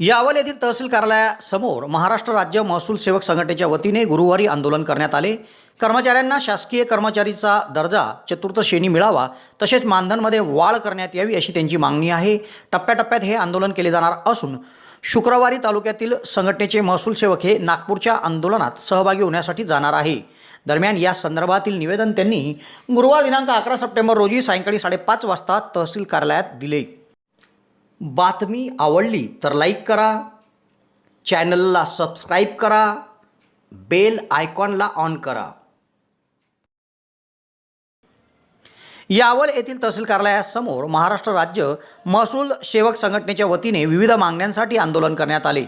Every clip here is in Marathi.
यावल येथील तहसील कार्यालयासमोर महाराष्ट्र राज्य महसूल सेवक संघटनेच्या वतीने गुरुवारी आंदोलन करण्यात आले. कर्मचाऱ्यांना शासकीय कर्मचारीचा दर्जा चतुर्थ श्रेणी मिळावा तसेच मानधनमध्ये वाढ करण्यात यावी अशी त्यांची मागणी आहे. टप्प्याटप्प्यात हे आंदोलन केले जाणार असून शुक्रवारी तालुक्यातील संघटनेचे महसूल सेवक हे नागपूरच्या आंदोलनात सहभागी होण्यासाठी जाणार आहे. दरम्यान या संदर्भातील निवेदन त्यांनी गुरुवार दिनांक अकरा सप्टेंबर रोजी सायंकाळी साडेपाच वाजता तहसील कार्यालयात दिले. बातमी आवडली तर लाईक करा. चॅनलला सबस्क्राईब करा. बेल आयकॉनला ऑन करा. यावल येथील तहसील कार्यालयासमोर महाराष्ट्र राज्य महसूल सेवक संघटनेच्या वतीने विविध मागण्यांसाठी आंदोलन करण्यात आले.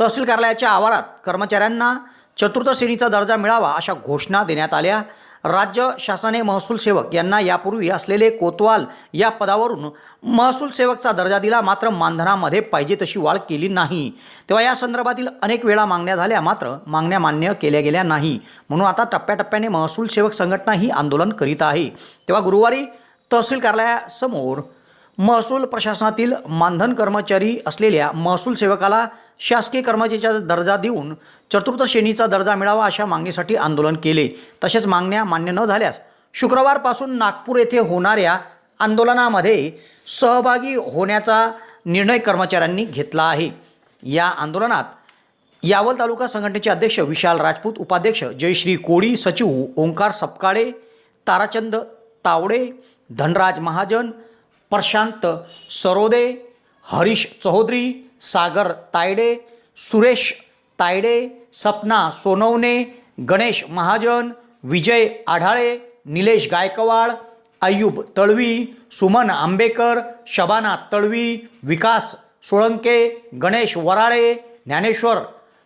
तहसील कार्यालयाच्या आवारात कर्मचाऱ्यांना चतुर्थ श्रेणीचा दर्जा मिळावा अशा घोषणा देण्यात आल्या. राज्य शासनाने महसूल सेवक यांना यापूर्वी असलेले कोतवाल या पदावरून महसूल सेवकचा दर्जा दिला मात्र मानधनामध्ये पाहिजे तशी वाढ केली नाही. तेव्हा या संदर्भातील अनेक वेळा मागण्या झाल्या मात्र मागण्या मान्य केल्या गेल्या नाही. म्हणून आता टप्प्याटप्प्याने महसूल सेवक संघटना ही आंदोलन करीत आहे. तेव्हा गुरुवारी तहसील कार्यालयासमोर महसूल प्रशासनातील मानधन कर्मचारी असलेल्या महसूल सेवकाला शासकीय कर्मचारीचा दर्जा देऊन चतुर्थ श्रेणीचा दर्जा मिळावा अशा मागणीसाठी आंदोलन केले. तसेच मागण्या मान्य न झाल्यास शुक्रवारपासून नागपूर येथे होणाऱ्या आंदोलनामध्ये सहभागी होण्याचा निर्णय कर्मचाऱ्यांनी घेतला आहे. या आंदोलनात यावल तालुका संघटनेचे अध्यक्ष विशाल राजपूत उपाध्यक्ष जयश्री कोळी सचिव ओंकार सपकाळे ताराचंद तावडे धनराज महाजन प्रशांत सरोदे हरीश चौधरी सागर तायडे सुरेश तायडे सपना सोनवणे गणेश महाजन विजय आढाळे निलेश गायकवाड अय्यूब तळवी सुमन आंबेकर शबाना तळवी विकास सोळंके गणेश वराळे ज्ञानेश्वर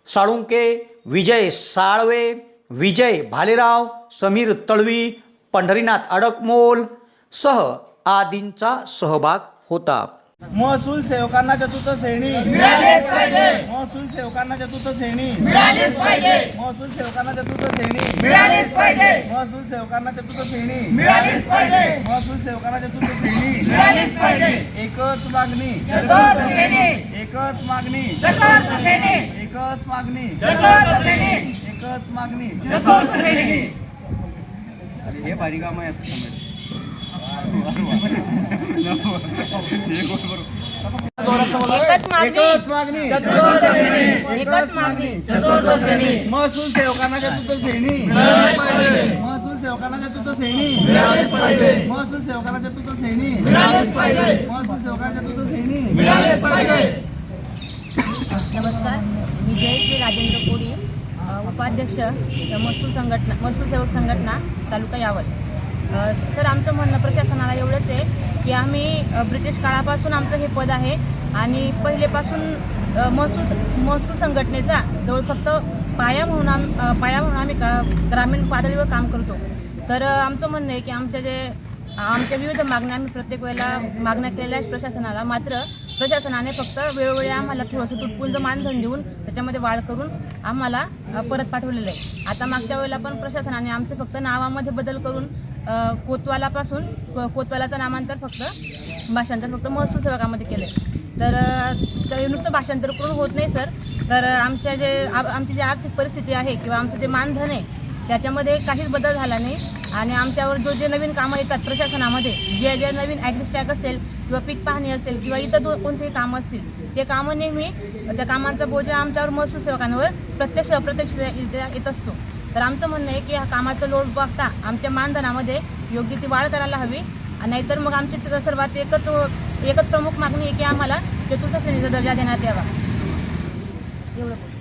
साळुंके विजय साळवे विजय भालेराव समीर तळवी पंढरीनाथ अडकमोल सह आदींचा सहभाग होता. महसूल सेवकांना चतुर्थ श्रेणी. मिळालेच पाहिजे. महसूल सेवकांना चतुर्थ श्रेणी. मिळालेच पाहिजे. महसूल सेवकांना चतुर्थ श्रेणी. मिळालेच पाहिजे. महसूल सेवकांना चतुर्थ श्रेणी. मिळालेच पाहिजे. महसूल सेवकांना चतुर्थ श्रेणी. मिळालेच पाहिजे. एकच मागणी. चतुर्थ श्रेणी. एकच मागणी. चतुर्थ श्रेणी. एकच मागणी. चतुर्थ श्रेणी. एकच मागणी. चतुर्थ श्रेणी. हे भारी काम आहे असं समज एकच मागणी. एकच मागणी. चतुर्थ श्रेणी एकच मागणी. चतुर्थ श्रेणी महसूल सेवकांना चतुर्थ श्रेणी. मिळालेच पाहिजे. महसूल सेवकांना चतुर्थ श्रेणी. मिळालेच पाहिजे. महसूल सेवकांना चतुर्थ श्रेणी. मिळालेच पाहिजे. महसूल सेवकांना चतुर्थ श्रेणी. मिळालेच पाहिजे. नमस्कार. मी जयश्री राजेंद्र कोळी उपाध्यक्ष महसूल संघटना महसूल सेवक संघटना तालुका यावल अ, सर आमचं म्हणणं प्रशासनाला एवढंच आहे की आम्ही ब्रिटिश काळापासून आमचं हे पद आहे आणि पहिलेपासून महसूस महसूल महसूल संघटनेचा जवळ फक्त पाया म्हणून आम पाया म्हणून आम्ही का ग्रामीण पातळीवर काम करतो. तर आमचं म्हणणं आहे की आमच्या जे आमच्या विविध मागण्या आम्ही प्रत्येक वेळेला मागण्या केलेल्या आहेत प्रशासनाला. मात्र प्रशासनाने फक्त वेळोवेळी आम्हाला थोडंसं तुटपुंज मानधन देऊन त्याच्यामध्ये वाढ करून आम्हाला परत पाठवलेलं आहे. आता मागच्या वेळेला पण प्रशासनाने आमचे फक्त नावामध्ये बदल करून कोतवालापासून को- कोतवालाचं नामांतर फक्त भाषांतर फक्त महसूल सेवकामध्ये केलं आहे तर नुसतं भाषांतर करून होत नाही सर. तर आमच्या जे आमची जी आर्थिक परिस्थिती आहे किंवा आमचं जे मानधन आहे त्याच्यामध्ये काहीच बदल झाला नाही. आणि आमच्यावर जो जे नवीन कामं येतात प्रशासनामध्ये जे जे नवीन ॲग्रिस्टॅक असेल किंवा पीक पाहणी असेल किंवा इतर दो कोणतेही कामं असतील ते कामं नेहमी त्या कामांचा बोजा आमच्यावर महसूल सेवकांवर प्रत्यक्ष अप्रत्यक्ष येत असतो. तर आमचं म्हणणं आहे की ह्या कामाचा लोड बघता आमच्या मानधनामध्ये योग्य ती वाढ करायला हवी. नाहीतर मग आमची सर्वात एकच एकच प्रमुख मागणी आहे की आम्हाला चतुर्थ श्रेणीचा दर्जा देण्यात यावा. एवढं.